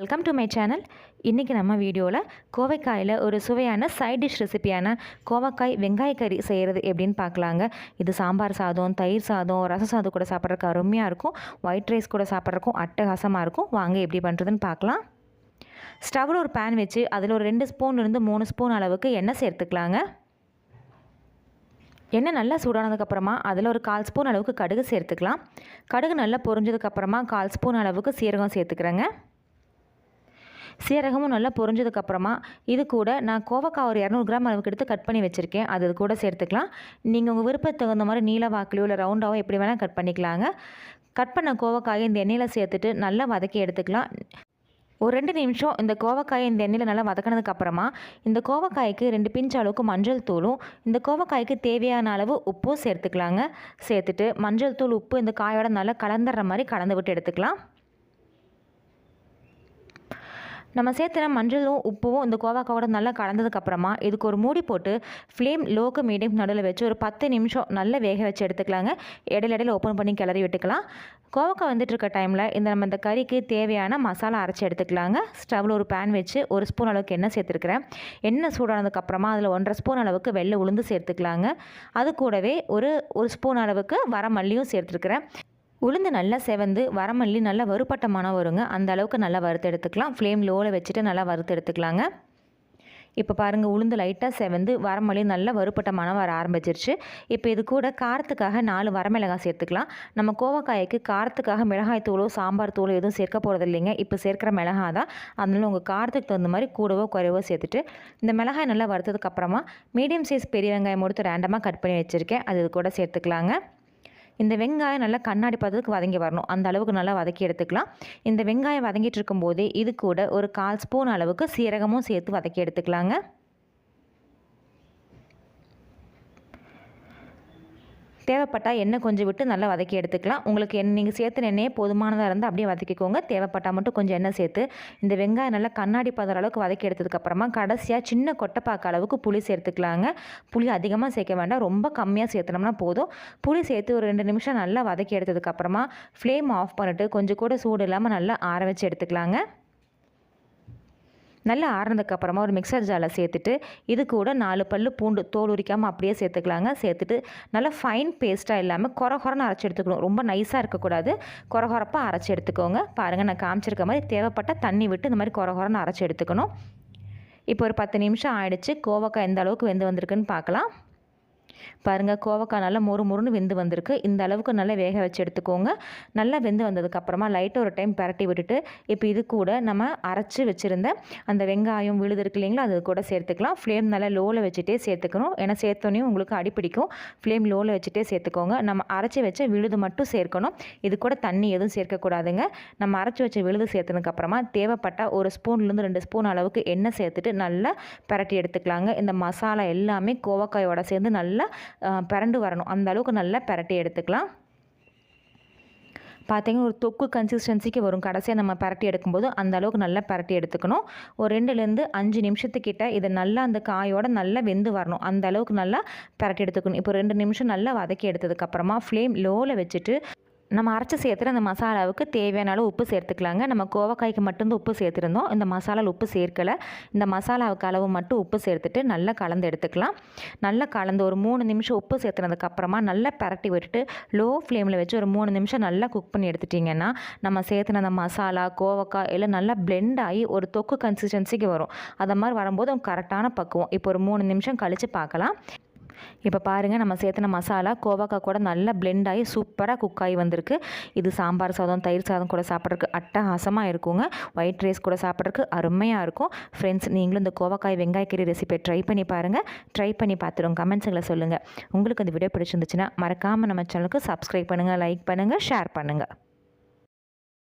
Welcome to my channel இன்றைக்கி நம்ம வீடியோவில் கோவைக்காயில் ஒரு சுவையான சைட் டிஷ் ரெசிபியான கோவைக்காய் வெங்காய கறி செய்கிறது எப்படின்னு பார்க்கலாங்க. இது சாம்பார் சாதம் தயிர் சாதம் ரச சாதம் கூட சாப்பிட்றதுக்கு அருமையாக இருக்கும். ஒயிட் ரைஸ் கூட சாப்பிட்றதுக்கும் அட்டகாசமாக இருக்கும். வாங்க எப்படி பண்ணுறதுன்னு பார்க்கலாம். ஸ்டவ்வில் ஒரு பேன் வச்சு அதில் ஒரு ரெண்டு ஸ்பூன் இருந்து மூணு ஸ்பூன் அளவுக்கு எண்ணெய் சேர்த்துக்கலாங்க. எண்ணெய் நல்லா சூடானதுக்கப்புறமா அதில் ஒரு கால் ஸ்பூன் அளவுக்கு கடுகு சேர்த்துக்கலாம். கடுகு நல்லா பொரிஞ்சதுக்கப்புறமா கால் ஸ்பூன் அளவுக்கு சீரகம் சேர்த்துக்கிறேங்க. சீரகமும் நல்லா பொரிஞ்சதுக்கப்புறமா இது கூட நான் கோவக்காய் ஒரு இரநூறு கிராம் அளவுக்கு எடுத்து கட் பண்ணி வச்சுருக்கேன். அது கூட சேர்த்துக்கலாம். நீங்கள் உங்கள் விருப்பத்துக்கு தகுந்த மாதிரி நீல வாக்கிலையோ இல்லை ரவுண்டாவோ எப்படி வேணால் கட் பண்ணிக்கலாங்க. கட் பண்ண கோவக்காயை இந்த எண்ணெயில் சேர்த்துட்டு நல்லா வதக்கி எடுத்துக்கலாம். ஒரு ரெண்டு நிமிஷம் இந்த கோவக்காயை இந்த எண்ணெயில் நல்லா வதக்கினதுக்கப்புறமா இந்த கோவக்காய்க்கு ரெண்டு பிஞ்ச் அளவுக்கு மஞ்சள் தூளும் இந்த கோவக்காய்க்கு தேவையான அளவு உப்பும் சேர்த்துக்கலாங்க. சேர்த்துட்டு மஞ்சள் தூள் உப்பு இந்த காயோட நல்லா கலந்துடுற மாதிரி கலந்து விட்டு எடுத்துக்கலாம். நம்ம சேர்த்துற மஞ்சளும் உப்பும் இந்த கோவாக்காவோட நல்லா கலந்ததுக்கப்புறமா இதுக்கு ஒரு மூடி போட்டு ஃப்ளேம் லோக்கு மீடியம் நடுவில் வச்சு ஒரு பத்து நிமிஷம் நல்லா வேக வச்சு எடுத்துக்கலாங்க. இடையில இடையில ஓப்பன் பண்ணி கிளறி விட்டுக்கலாம். கோவக்காய் வந்துட்டு இருக்க டைமில் இந்த நம்ம இந்த கறிக்கு தேவையான மசாலா அரைச்சி எடுத்துக்கலாங்க. ஸ்டவ்வில் ஒரு பேன் வச்சு ஒரு ஸ்பூன் அளவுக்கு எண்ணெய் சேர்த்துருக்குறேன். எண்ணெய் சூடானதுக்கப்புறமா அதில் ஒன்றரை ஸ்பூன் அளவுக்கு வெள்ளை உளுந்து சேர்த்துக்கலாங்க. அது கூடவே ஒரு ஒரு ஸ்பூன் அளவுக்கு வரமல்லியும் சேர்த்துருக்குறேன். உளுந்து நல்லா செவந்து வரமல்லி நல்லா வறுப்பட்ட மனம் வருங்க. அந்த அளவுக்கு நல்லா வறுத்து எடுத்துக்கலாம். ஃப்ளேம் லோவில் வச்சுட்டு நல்லா வறுத்து எடுத்துக்கலாங்க. இப்போ பாருங்கள் உளுந்து லைட்டாக செவந்து வரமல்லி நல்லா வறுப்பட்ட மனம் வர ஆரம்பிச்சிருச்சு. இப்போ இது கூட காரத்துக்காக நாலு வரமிளகாய் சேர்த்துக்கலாம். நம்ம கோவக்காய்க்கு காரத்துக்காக மிளகாய் தூளோ சாம்பார் தூளோ எதுவும் சேர்க்க போகிறது இல்லைங்க. இப்போ சேர்க்குற மிளகாய் தான். அதனால உங்கள் காரத்துக்கு தகுந்த மாதிரி கூடவோ குறைவோ சேர்த்துட்டு இந்த மிளகாய் நல்லா வறுத்ததுக்கப்புறமா மீடியம் சைஸ் பெரிய வெங்காயம் கொடுத்து ரேண்டமாக கட் பண்ணி வச்சுருக்கேன். அது இது கூட சேர்த்துக்கலாங்க. இந்த வெங்காயம் நல்லா கண்ணாடி பதத்துக்கு வதங்கி வரணும். அந்த அளவுக்கு நல்லா வதக்கி எடுத்துக்கலாம். இந்த வெங்காயம் வதங்கிட்டு இருக்கும்போதே இது கூட ஒரு கால் ஸ்பூன் அளவுக்கு சீரகமும் சேர்த்து வதக்கி எடுத்துக்கலாங்க. தேவைப்பட்டால் எண்ணெய் கொஞ்சம் விட்டு நல்லா வதக்கி எடுத்துக்கலாம். உங்களுக்கு எண்ணெய் நீங்கள் சேர்த்து எண்ணெயே போதுமானதாக இருந்தால் அப்படியே வதக்கிக்கோங்க. தேவைப்பட்டால் மட்டும் கொஞ்சம் எண்ணெய் சேர்த்து இந்த வெங்காயம் நல்லா கண்ணாடி பதற அளவுக்கு வதக்கி எடுத்ததுக்கப்புறமா கடைசியாக சின்ன கொட்டைப்பாக்க அளவுக்கு புளி சேர்த்துக்கலாங்க. புளி அதிகமாக சேர்க்க வேண்டாம். ரொம்ப கம்மியாக சேர்த்துனோம்னா போதும். புளி சேர்த்து ஒரு ரெண்டு நிமிஷம் நல்லா வதக்கி எடுத்ததுக்கப்புறமா ஃப்ளேம் ஆஃப் பண்ணிவிட்டு கொஞ்சம் கூட சூடு இல்லாமல் நல்லா ஆற வச்சு எடுத்துக்கலாங்க. நல்லா ஆறுனதுக்கப்புறமா ஒரு மிக்சர் ஜாரில் சேர்த்துட்டு இது கூட நாலு பல் பூண்டு தோல் உரிக்காமல் அப்படியே சேர்த்துக்கலாங்க. சேர்த்துட்டு நல்லா ஃபைன் பேஸ்ட்டாக இல்லாமல் குறை குறைன்னு அரைச்சி எடுத்துக்கணும். ரொம்ப நைஸாக இருக்கக்கூடாது. குறை குறப்பாக அரைச்சி எடுத்துக்கோங்க. பாருங்கள் நான் காமிச்சிருக்க மாதிரி தேவைப்பட்ட தண்ணி விட்டு இந்த மாதிரி குறை குறைன்னு அரைச்சி எடுத்துக்கணும். இப்போ ஒரு பத்து நிமிஷம் ஆயிடுச்சு. கோவக்காய் எந்த அளவுக்கு வெந்து வந்திருக்குன்னு பார்க்கலாம். பாருங்கள் கோவக்காய் நல்லா மொறு மொறுன்னு வெந்து வந்திருக்கு. இந்த அளவுக்கு நல்லா வேக வச்சு எடுத்துக்கோங்க. நல்லா வெந்து வந்ததுக்கப்புறமா லைட்டாக ஒரு டைம் பரட்டி விட்டுட்டு இப்போ இது கூட நம்ம அரைச்சி வச்சுருந்த அந்த வெங்காயம் விழுது இருக்கு இல்லைங்களா அது கூட சேர்த்துக்கலாம். ஃப்ளேம் நல்லா லோவில் வச்சுட்டே சேர்த்துக்கணும். ஏன்னா சேர்த்தோன்னே உங்களுக்கு அடிப்பிடிக்கும் ஃப்ளேம் லோவில் வச்சுட்டே சேர்த்துக்கோங்க. நம்ம அரைச்சி வச்ச விழுது மட்டும் சேர்க்கணும். இது கூட தண்ணி எதுவும் சேர்க்கக்கூடாதுங்க. நம்ம அரைச்சி வச்ச விழுது சேர்த்ததுக்கப்புறமா தேவைப்பட்டால் ஒரு ஸ்பூன்லேருந்து ரெண்டு ஸ்பூன் அளவுக்கு எண்ணெய் சேர்த்துட்டு நல்லா பரட்டி எடுத்துக்கலாங்க. இந்த மசாலா எல்லாமே கோவக்காயோட சேர்ந்து நல்லா பரண்டு வரணும். அந்த அளவுக்கு நல்லா பரட்டி எடுத்துக்கலாம். பார்த்தீங்கன்னா ஒரு தொக்கு கன்சிஸ்டன்சிக்கு வரும். கடைசியாக நம்ம பரட்டி எடுக்கும்போது அந்த அளவுக்கு நல்லா பரட்டி எடுத்துக்கணும். ஒரு ரெண்டுலேருந்து அஞ்சு நிமிஷத்துக்கிட்ட இது நல்லா அந்த காயோட நல்லா வெந்து வரணும். அந்த அளவுக்கு நல்லா பரட்டி எடுத்துக்கணும். இப்போ ரெண்டு நிமிஷம் நல்லா வதக்கி எடுத்ததுக்கப்புறமா ஃப்ளேம் லோவில் வச்சுட்டு நம்ம அரைச்சி சேர்த்துற அந்த மசாலாவுக்கு தேவையான அளவு உப்பு சேர்த்துக்கலாங்க. நம்ம கோவக்காய்க்கு மட்டும்தான் உப்பு சேர்த்துருந்தோம். இந்த மசாலாவில் உப்பு சேர்க்கலை. இந்த மசாலாவுக்கு அளவு மட்டும் உப்பு சேர்த்துட்டு நல்லா கலந்து எடுத்துக்கலாம். நல்லா கலந்து ஒரு மூணு நிமிஷம் உப்பு சேர்த்துனதுக்கப்புறமா நல்லா பரட்டி விட்டுட்டு லோ ஃப்ளேமில் வச்சு ஒரு மூணு நிமிஷம் நல்லா குக் பண்ணி எடுத்துட்டிங்கன்னா நம்ம சேர்த்துன அந்த மசாலா கோவக்காய் எல்லாம் நல்லா பிளெண்ட் ஆகி ஒரு தொக்கு கன்சிஸ்டன்சிக்கு வரும். அதை மாதிரி வரும்போது கரெக்டான பக்குவம். இப்போ ஒரு மூணு நிமிஷம் கழித்து பார்க்கலாம். இப்போ பாருங்கள் நம்ம சேர்த்துன மசாலா கோவக்காய் கூட நல்லா பிளெண்ட் ஆகி சூப்பராக குக் ஆகி வந்திருக்கு. இது சாம்பார் சாதம் தயிர் சாதம் கூட சாப்பிட்றதுக்கு அட்டகாசமாக இருக்குங்க. ஒயிட் ரைஸ் கூட சாப்பிட்றதுக்கு அருமையாக இருக்கும். ஃப்ரெண்ட்ஸ் நீங்களும் இந்த கோவக்காய் வெங்காயக்கறி ரெசிபியை ட்ரை பண்ணி பாருங்கள் ட்ரை பண்ணி பார்த்துருங்க கமெண்ட்ஸுங்களை சொல்லுங்கள் உங்களுக்கு இந்த வீடியோ பிடிச்சிருந்துச்சுன்னா மறக்காமல் நம்ம சேனலுக்கு சப்ஸ்கிரைப் பண்ணுங்கள் லைக் பண்ணுங்கள் ஷேர் பண்ணுங்கள்